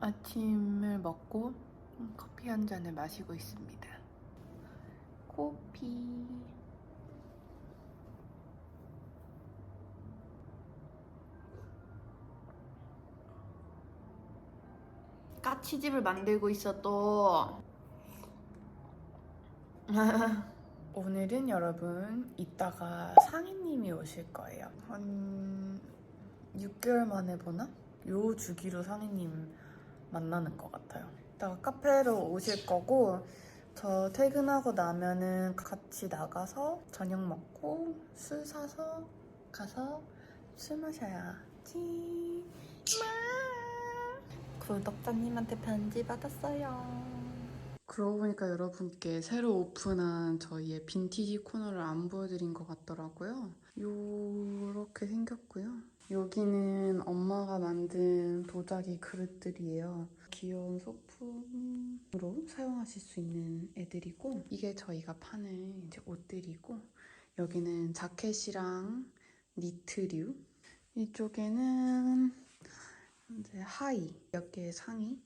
아침을 먹고 커피 한 잔을 마시고 있습니다. 커피. 까치집을 만들고 있어 또. 오늘은 여러분 이따가 상희님이 오실 거예요. 한 6개월 만에 보나? 요 주기로 상희님 만나는 것 같아요. 이따가 카페로 오실 거고 저 퇴근하고 나면은 같이 나가서 저녁 먹고 술 사서 가서 술 마셔야지. 마. 구독자님한테 편지 받았어요. 그러고 보니까 여러분께 새로 오픈한 저희의 빈티지 코너를 안 보여드린 것 같더라고요. 요렇게 생겼고요. 여기는 엄마가 만든 도자기 그릇들이에요. 귀여운 소품으로 사용하실 수 있는 애들이고 이게 저희가 파는 이제 옷들이고 여기는 자켓이랑 니트류 이쪽에는 이제 하의 몇 개의 상의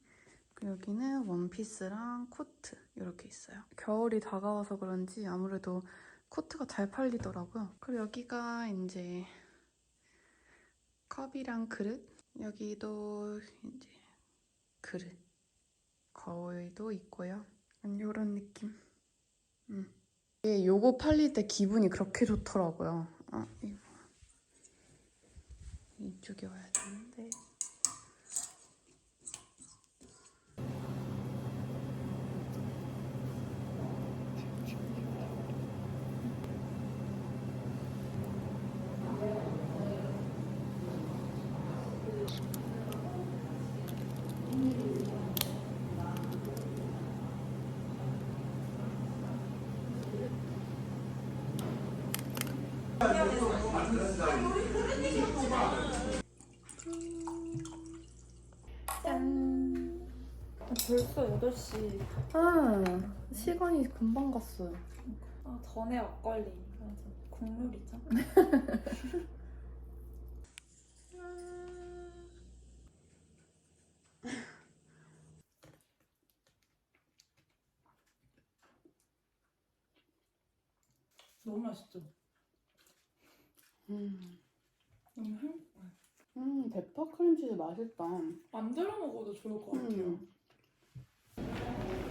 여기는 원피스랑 코트 이렇게 있어요. 겨울이 다가와서 그런지 아무래도 코트가 잘 팔리더라고요. 그리고 여기가 이제 컵이랑 그릇 여기도 이제 그릇 거울도 있고요. 이런 느낌. 음. 이게 요거 팔릴 때 기분이 그렇게 좋더라고요. 아 이거 이쪽에 와야 되는데. 8시. 아 시간이 금방 갔어요. 아, 전에 막걸리. 맞아. 국룰이죠. 너무 맛있죠? 음, 너무 행복해. 음 대파 크림치즈 맛있다. 만들어 먹어도 좋을 것 같아요. 음.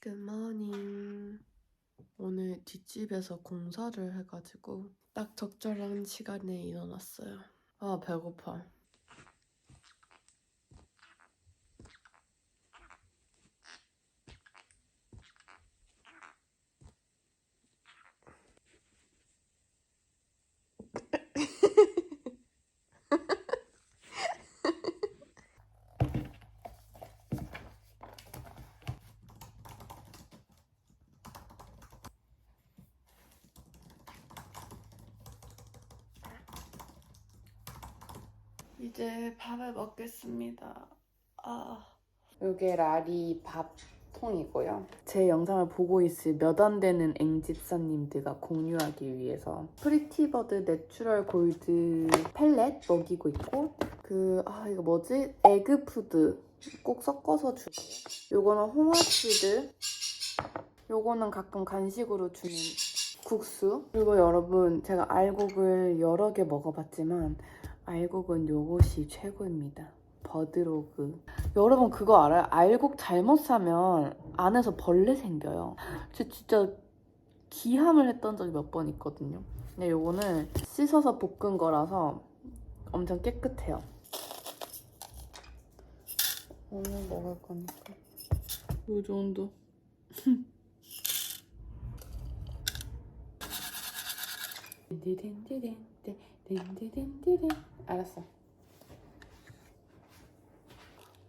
굿모닝. 오늘 뒷집에서 공사를 해가지고 딱 적절한 시간에 일어났어요. 아 배고파. 이제 밥을 먹겠습니다. 아. 이게 라리 밥 통이고요. 제 영상을 보고 있을 몇 안 되는 앵집사님들과 공유하기 위해서 프리티버드 내추럴 골드 펠렛 먹이고 있고 그 아 이거 뭐지? 에그푸드 꼭 섞어서 주고요. 요거는 홍합푸드 요거는 가끔 간식으로 주는 국수 그리고 여러분 제가 알곡을 여러 개 먹어봤지만 알곡은 요것이 최고입니다. 버드로그. 여러분 그거 알아요? 알곡 잘못 사면 안에서 벌레 생겨요. 저 진짜 기함을 했던 적이 몇 번 있거든요. 근데 요거는 씻어서 볶은 거라서 엄청 깨끗해요. 오늘 먹을 거니까. 요 정도. 딘디딘 디딘 알았어.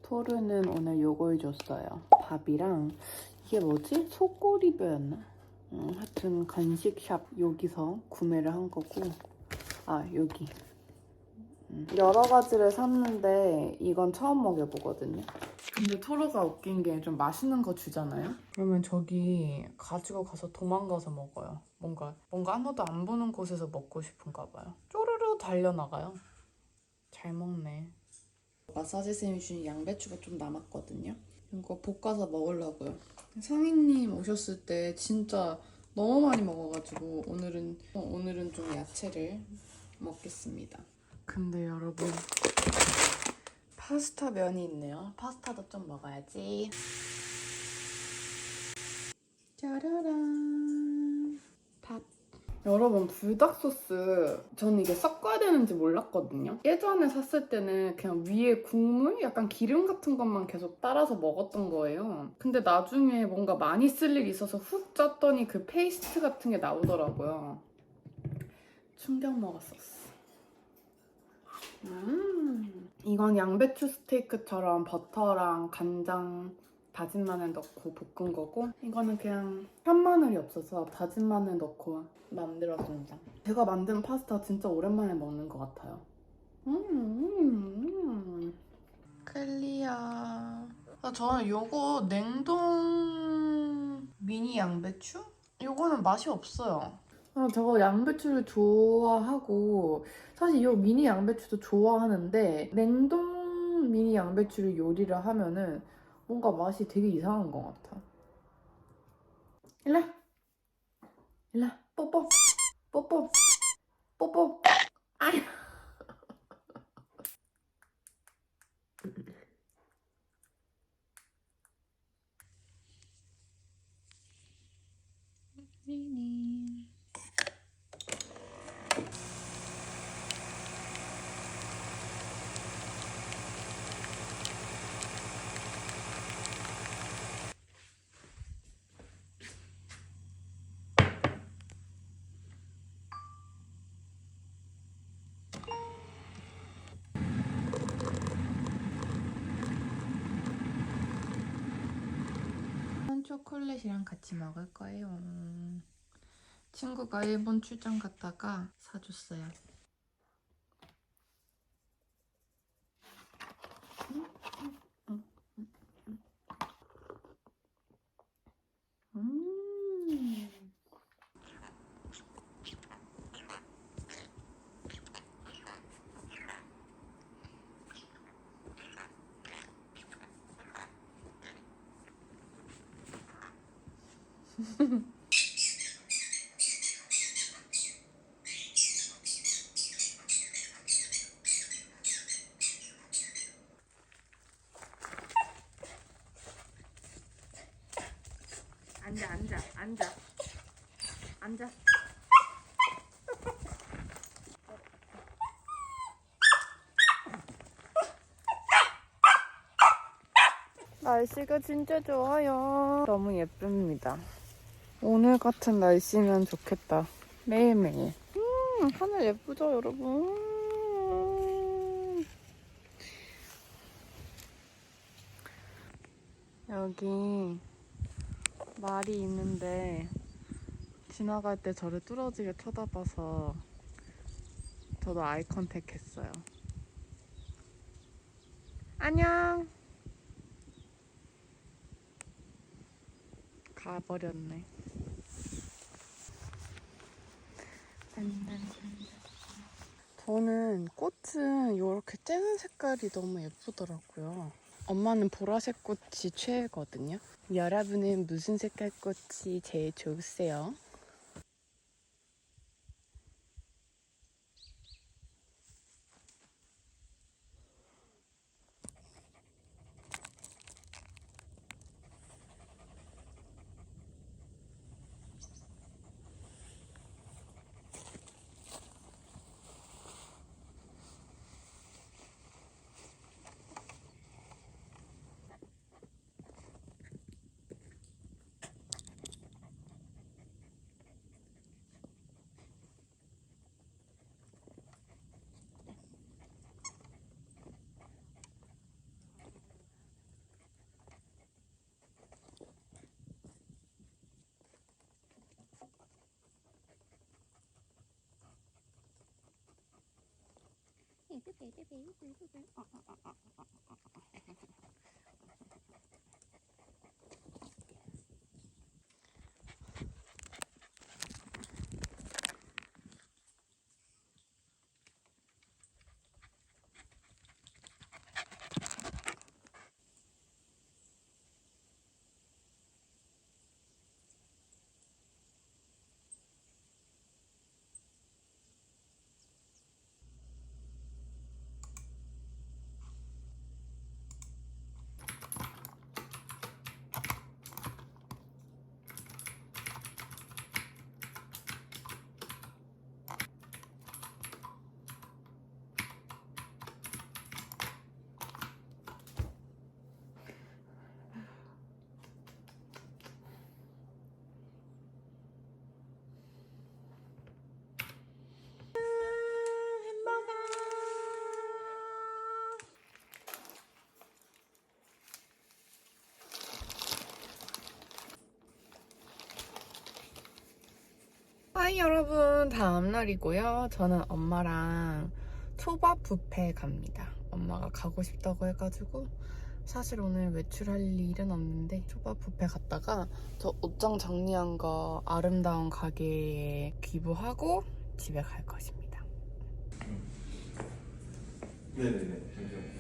토르는 오늘 요걸 줬어요. 밥이랑 이게 뭐지? 소꼬리뼈였나? 음, 하여튼 간식샵 여기서 구매를 한 거고 아 여기 음, 여러 가지를 샀는데 이건 처음 먹여보거든요. 근데 토르가 웃긴 게 좀 맛있는 거 주잖아요. 그러면 저기 가지고 가서 도망가서 먹어요. 뭔가 뭔가 아무도 안 보는 곳에서 먹고 싶은가 봐요. 쪼르르 달려나가요. 잘 먹네. 마사지 쌤이 주신 양배추가 좀 남았거든요. 이거 볶아서 먹으려고요. 상인님 오셨을 때 진짜 너무 많이 먹어가지고 오늘은 어, 오늘은 좀 야채를 먹겠습니다. 근데 여러분 파스타 면이 있네요. 파스타도 좀 먹어야지. 짜라란 밥. 여러분 불닭 소스 저는 이게 섞어야 되는지 몰랐거든요. 예전에 샀을 때는 그냥 위에 국물, 약간 기름 같은 것만 계속 따라서 먹었던 거예요. 근데 나중에 뭔가 많이 쓸 일이 있어서 훅 쪘더니 그 페이스트 같은 게 나오더라고요. 충격 먹었었어. 음. 이건 양배추 스테이크처럼 버터랑 간장, 다진 마늘 넣고 볶은 거고 이거는 그냥 현마늘이 없어서 다진 마늘 넣고 만들어준다. 제가 만든 파스타 진짜 오랜만에 먹는 것 같아요. 음, 음, 음. 클리어. 아, 저는 요거 냉동 미니 양배추? 요거는 맛이 없어요. 아, 저거 양배추를 좋아하고 사실 이 미니 양배추도 좋아하는데 냉동 미니 양배추를 요리를 하면은 뭔가 맛이 되게 이상한 것 같아. 일라, 일라, 뽀뽀, 뽀뽀, 뽀뽀. 아야. 미니. 초콜릿이랑 같이 먹을 거예요. 친구가 일본 출장 갔다가 사줬어요. 앉아 앉아 앉아. 앉아. 날씨가 진짜 좋아요. 너무 예쁩니다. 오늘 같은 날씨면 좋겠다. 매일매일. 음 하늘 예쁘죠 여러분? 여기 말이 있는데 지나갈 때 저를 뚫어지게 쳐다봐서 저도 아이 컨택 했어요. 안녕. 가버렸네. 저는 꽃은 이렇게 쨍한 색깔이 너무 예쁘더라고요. 엄마는 보라색 꽃이 최애거든요. 여러분은 무슨 색깔 꽃이 제일 좋으세요? cái thế bé bé cứ cứ cứ 하이 여러분. 다음 날이고요. 저는 엄마랑 초밥 뷔페 갑니다. 엄마가 가고 싶다고 해가지고 사실 오늘 외출할 일은 없는데 초밥 뷔페 갔다가 저 옷장 정리한 거 아름다운 가게에 기부하고 집에 갈 것입니다. 네네네. 잠시만요.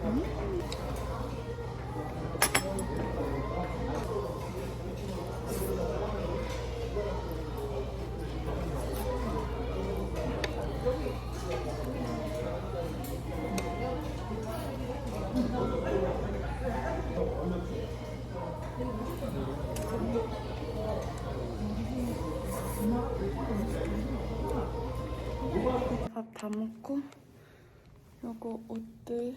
밥 다 먹고 요거 옷들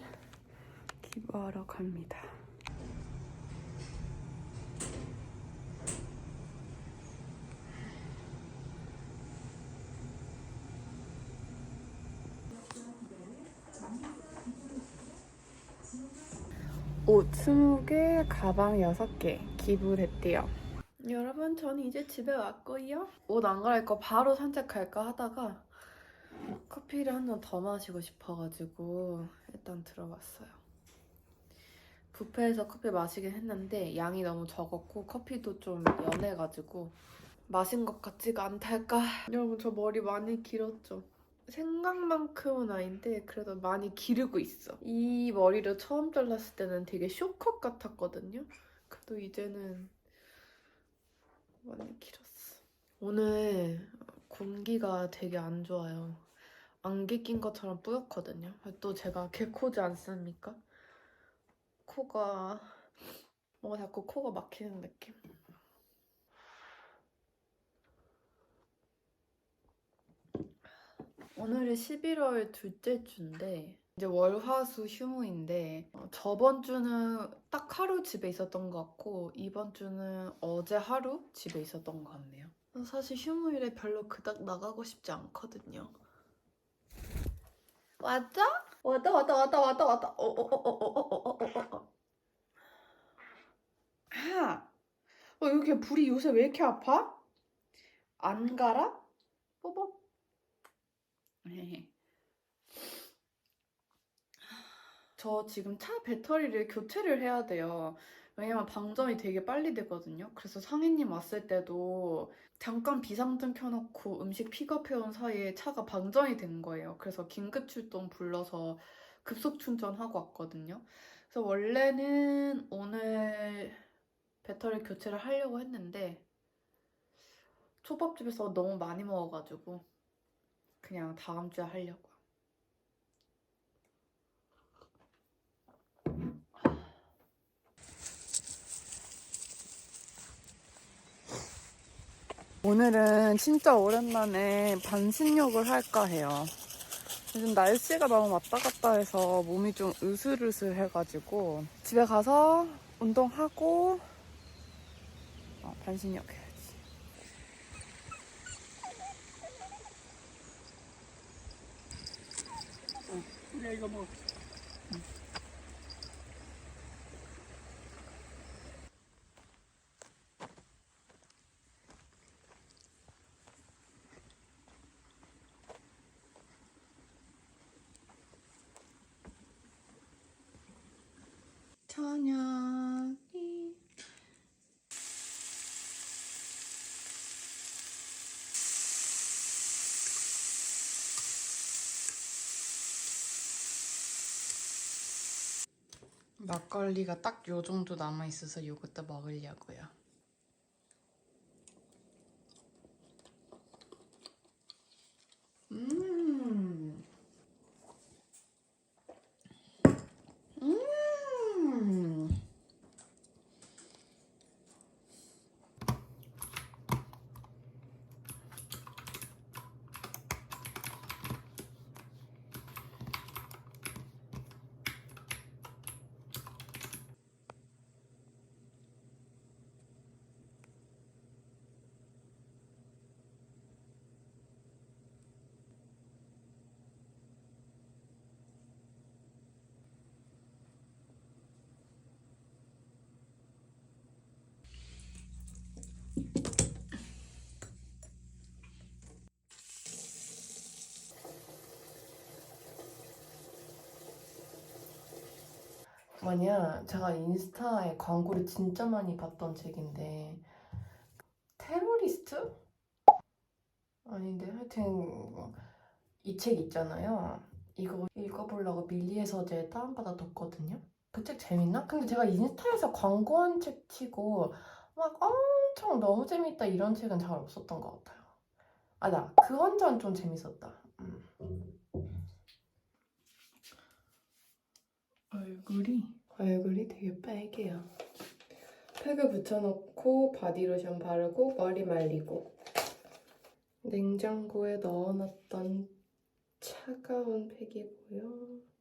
기부하러 갑니다 옷 20개, 가방 6개 기부를 했대요. 여러분, 저는 이제 집에 왔고요. 옷 안 갈아입고 바로 산책할까 하다가 커피를 한 잔 더 마시고 싶어가지고 일단 들어왔어요. 뷔페에서 커피 마시긴 했는데 양이 너무 적었고 커피도 좀 연해가지고 마신 것 같지가 않달까? 여러분 저 머리 많이 길었죠? 생각만큼은 아닌데 그래도 많이 기르고 있어. 이 머리를 처음 잘랐을 때는 되게 쇼컷 같았거든요. 그래도 이제는 많이 길었어. 오늘 공기가 되게 안 좋아요. 안개 낀 것처럼 뿌옇거든요. 또 제가 개코지 않습니까? 코가 뭔가 자꾸 코가 막히는 느낌. 오늘이 11월 둘째 주인데 이제 월화수 휴무인데 어, 저번 주는 딱 하루 집에 있었던 것 같고 이번 주는 어제 하루 집에 있었던 것 같네요. 사실 휴무일에 별로 그닥 나가고 싶지 않거든요. 왔죠? 왔다 왔다 왔다 왔다 왔다 어어어어어어어어어 아, 어 여기 불이 요새 왜 이렇게 아파? 안 가라? 뽀뽀 저 지금 차 배터리를 교체를 해야 돼요. 왜냐면 방전이 되게 빨리 되거든요. 그래서 상인님 왔을 때도 잠깐 비상등 켜놓고 음식 픽업해온 사이에 차가 방전이 된 거예요. 그래서 긴급 출동 불러서 급속 충전하고 왔거든요. 그래서 원래는 오늘 배터리 교체를 하려고 했는데 초밥집에서 너무 많이 먹어가지고 그냥 다음 주에 하려고요. 오늘은 진짜 오랜만에 반신욕을 할까 해요. 요즘 날씨가 너무 왔다 갔다 해서 몸이 좀 으슬으슬 해가지고 집에 가서 운동하고 어, 반신욕 해야지. 그래 이거 뭐 저녁이 막걸리가 딱 요 정도 남아 있어서 이것도 먹으려고요. 뭐냐 제가 인스타에 광고를 진짜 많이 봤던 책인데. 테러리스트? 아닌데 하여튼 이 책 있잖아요. 이거 읽어보려고 밀리의 서재 다운받아 뒀거든요. 그 책 재밌나? 근데 제가 인스타에서 광고한 책 치고 막 엄청 너무 재밌다 이런 책은 잘 없었던 것 같아요. 아나 그 완전 좀 재밌었다. 음. 얼굴이 얼굴이 되게 빨개요. 팩을 붙여놓고 바디로션 바르고 머리 말리고 냉장고에 넣어놨던 차가운 팩이고요.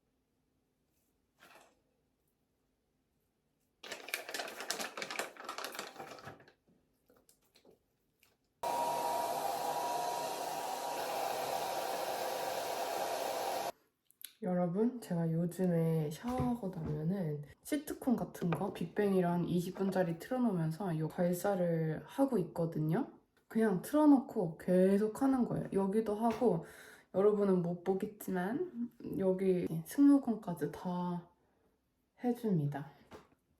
여러분, 제가 요즘에 샤워하고 나면은 시트콤 같은 거 빅뱅이랑 20분짜리 틀어놓으면서 이 발사를 하고 있거든요. 그냥 틀어놓고 계속 하는 거예요. 여기도 하고 여러분은 못 보겠지만 여기 승모근까지 다 해줍니다.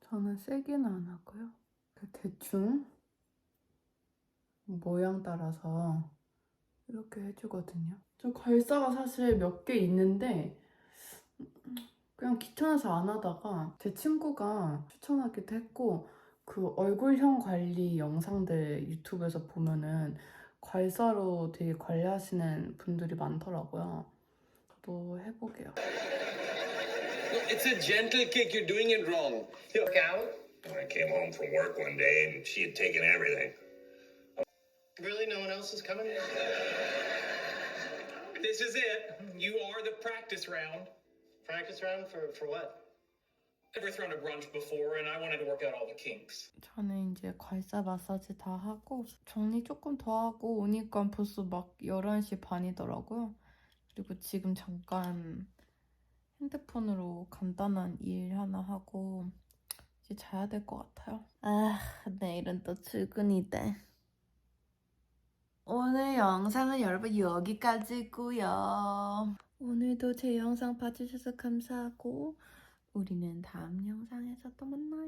저는 세게는 안 하고요. 그 대충 모양 따라서 이렇게 해주거든요. 저 괄사가 사실 몇 개 있는데 그냥 귀찮아서 안 하다가 제 친구가 추천하기도 했고 그 얼굴형 관리 영상들 유튜브에서 보면은 괄사로 되게 관리하시는 분들이 많더라고요. 저도 해보게요. It's a gentle kick. You're doing it wrong. Work out? I came home from work one day and she had taken everything. Really? No one else is coming? This is it. You are the practice round. Practice round for for what? Never thrown a brunch before, and I wanted to work out all the kinks. 저는 이제 괄사 마사지 다 하고 정리 조금 더 하고 오니까 벌써 막 11시 반이더라고요. 그리고 지금 잠깐 핸드폰으로 간단한 일 하나 하고 이제 자야 될 것 같아요. 아, 내일은 또 출근이다. 오늘 영상은 여러분 여기까지고요. 오늘도 제 영상 봐주셔서 감사하고 우리는 다음 영상에서 또 만나요.